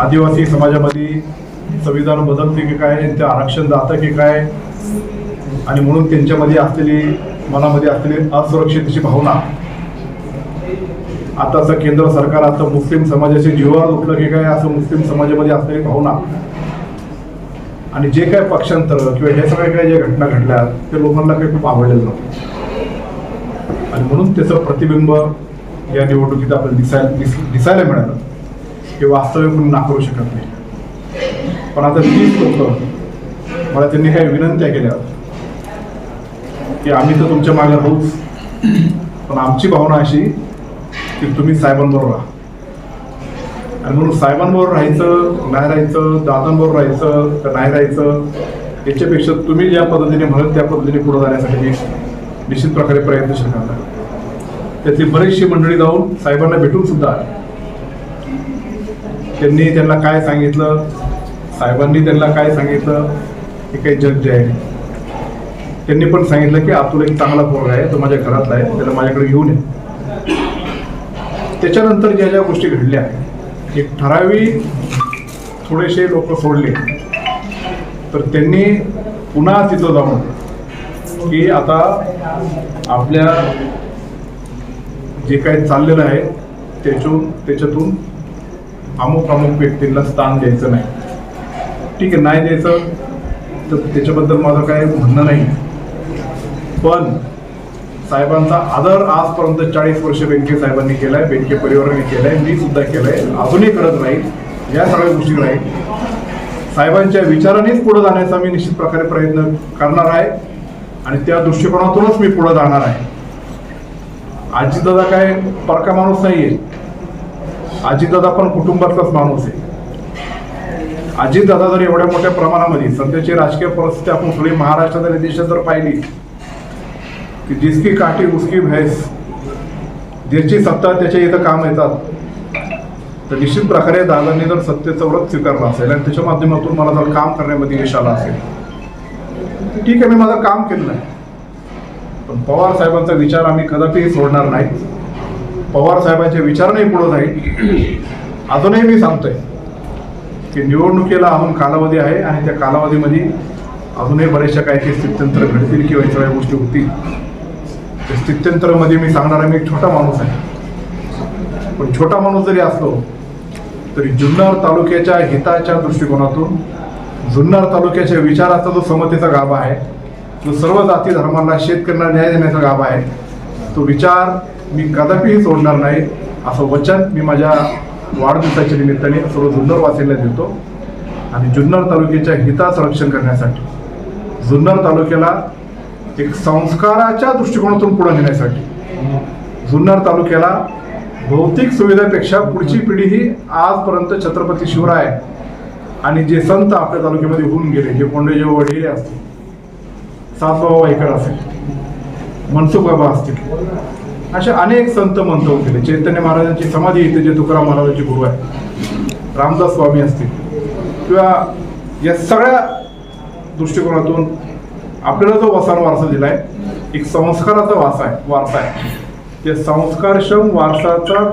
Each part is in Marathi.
आदिवासी समाजामध्ये संविधान बदलते की काय ते आरक्षण जातं की काय आणि म्हणून त्यांच्यामध्ये असलेली मनामध्ये असलेली असुरक्षिततेची भावना. आताचं केंद्र सरकार आता मुस्लिम समाजाचे जीवावर उठलं की काय असं मुस्लिम समाजामध्ये असलेली भावना. आणि जे काय पक्षांतर किंवा हे सगळ्या काही ज्या घटना घडल्या ते लोकांना काही खूप आवडलेलं नव्हतं. आणि म्हणून त्याचं प्रतिबिंब या निवडणुकीत आपल्याला दिसायला दिस दिसायला मिळालं. हे वास्तव्य म्हणून नाकारू शकत नाही. पण आता तीच लोक मला त्यांनी काही विनंत्या केल्या. की आम्ही तर तुमच्या मागे राहूच. पण आमची भावना अशी की तुम्ही साहेबांबरोबर राहा. आणि म्हणून साहेबांबरोबर राहायचं नाही राहायचं दादांबरोबर राहायचं का नाही राहायचं याच्यापेक्षा तुम्ही ज्या पद्धतीने म्हणत त्या पद्धतीने पुढे जाण्यासाठी मी निश्चित प्रकारे प्रयत्नशील करणार त्यातली बरीचशी मंडळी जाऊन साहेबांना भेटून सुद्धा त्यांनी त्यांना काय सांगितलं? साहेबांनी त्यांना काय सांगितलं? हे काही जज आहे त्यांनी पण सांगितलं की अतुल एक चांगला पोरगा आहे तो माझ्या घरातला आहे त्याला माझ्याकडे घेऊन ये त्याच्यानंतर ज्या ज्या गोष्टी घडल्या एक ठराविक थोडेसे लोक सोडले. तर त्यांनी पुन्हा तिथं जाऊन की आता आपल्या जे काही चाललेलं आहे त्याच्यातून त्याच्यातून अमुक अमुक व्यक्तींना स्थान द्यायचं नाही. ठीक आहे नाही द्यायचं तर त्याच्याबद्दल माझं काही म्हणणं नाही. पण साहेबांचा आदर आजपर्यंत चाळीस वर्ष बँके साहेबांनी केलाय बँके परिवाराने केलाय मी सुद्धा केलंय अजूनही करत राहील या सगळ्या गोष्टी राहील. साहेबांच्या विचारानेच पुढे जाण्याचा मी निश्चित प्रकारे प्रयत्न करणार आहे आणि त्या दृष्टिकोनातूनच मी पुढे जाणार आहे. आजीदादा काय परका माणूस नाहीये. अजितदादा पण कुटुंबातलाच माणूस आहे. अजितदादा जर एवढ्या मोठ्या प्रमाणामध्ये सध्याची राजकीय परिस्थिती आपण सगळी महाराष्ट्रात आणि देशात जर पाहिली की जिसकी काठी उसकी भैस ज्याची सत्ता त्याच्या इथं काम येतात तर निश्चित प्रकारे दादांनी जर सत्तेचा व्रत स्वीकारला असेल आणि त्याच्या माध्यमातून मला जर काम करण्यामध्ये यश आलं असेल ठीक आहे मी माझं काम केलं नाही. पण पवार साहेबांचा विचार आम्ही कदापिही सोडणार नाही पवार साहेबांच्या विचाराने पुढे जाईल. अजूनही मी सांगतोय की निवडणुकीला अजून कालावधी आहे आणि त्या कालावधीमध्ये अजूनही बऱ्याचशा काही काही स्थित्यंतर घडतील किंवा इतर गोष्टी होतील. त्या स्थित्यंत्रमध्ये मी सांगणारा मी एक छोटा माणूस आहे. पण छोटा माणूस जरी असलो तरी जुन्नर तालुक्याच्या हिताच्या दृष्टिकोनातून जुन्नर तालुक्याच्या विचाराचा जो समतेचा गाभा आहे जो सर्व जाती धर्मांना शेतकऱ्यांना न्याय देण्याचा गाभा आहे तो विचार मी कदापिही सोडणार नाही. असं वचन मी माझ्या वाढदिवसाच्या निमित्ताने सर्व जुन्नरवासींना देतो. आणि जुन्नर तालुक्याच्या हिताचं रक्षण करण्यासाठी जुन्नर तालुक्याला एक संस्काराच्या दृष्टिकोनातून पुढे नेण्यासाठी जुन्नर तालुक्याला भौतिक सुविधेपेक्षा पुढची पिढी ही आजपर्यंत छत्रपती शिवराय आणि जे संत आपल्या तालुक्यामध्ये होऊन गेले जे कोंडेजे वडिले असतील सातबाबा वाईकर असेल मनसुख बाबा असतील. असे अनेक संत मंत होऊन चैतन्य महाराजांची समाधी इथे जे तुकाराम महाराजांचे गुरु आहे रामदास स्वामी असतील किंवा या सगळ्या दृष्टिकोनातून आपल्याला जो वसान वारसा दिलाय एक संस्काराचा वारसा आहे वारसा आहे. त्या संस्कारक्षम वारसाचा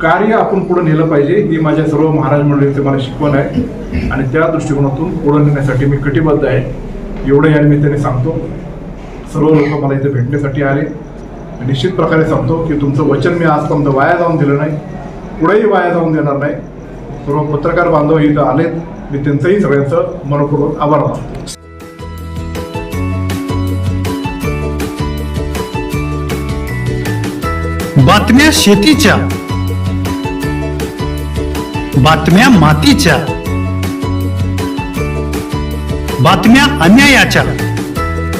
कार्य आपण पुढे नेलं पाहिजे ही माझ्या सर्व महाराज मंडळीचे मला शिकवण आहे. आणि त्या दृष्टिकोनातून पुढे नेण्यासाठी मी कटिबद्ध आहे. एवढं या निमित्ताने सांगतो. सर्व लोक मला इथे भेटण्यासाठी आले. निश्चित प्रकारे सांगतो की तुमचं वचन मी आजपर्यंत वाया जाऊन दिलं नाही पुढेही वाया जाऊन देणार नाही. सर्व पत्रकार बांधव इथं आलेत. मी त्यांचंही सगळ्यांचं मनपूर्वक आभार मानतो. बातम्या शेतीच्या बातम्या मातीच्या बातम्या अन्यायाच्या.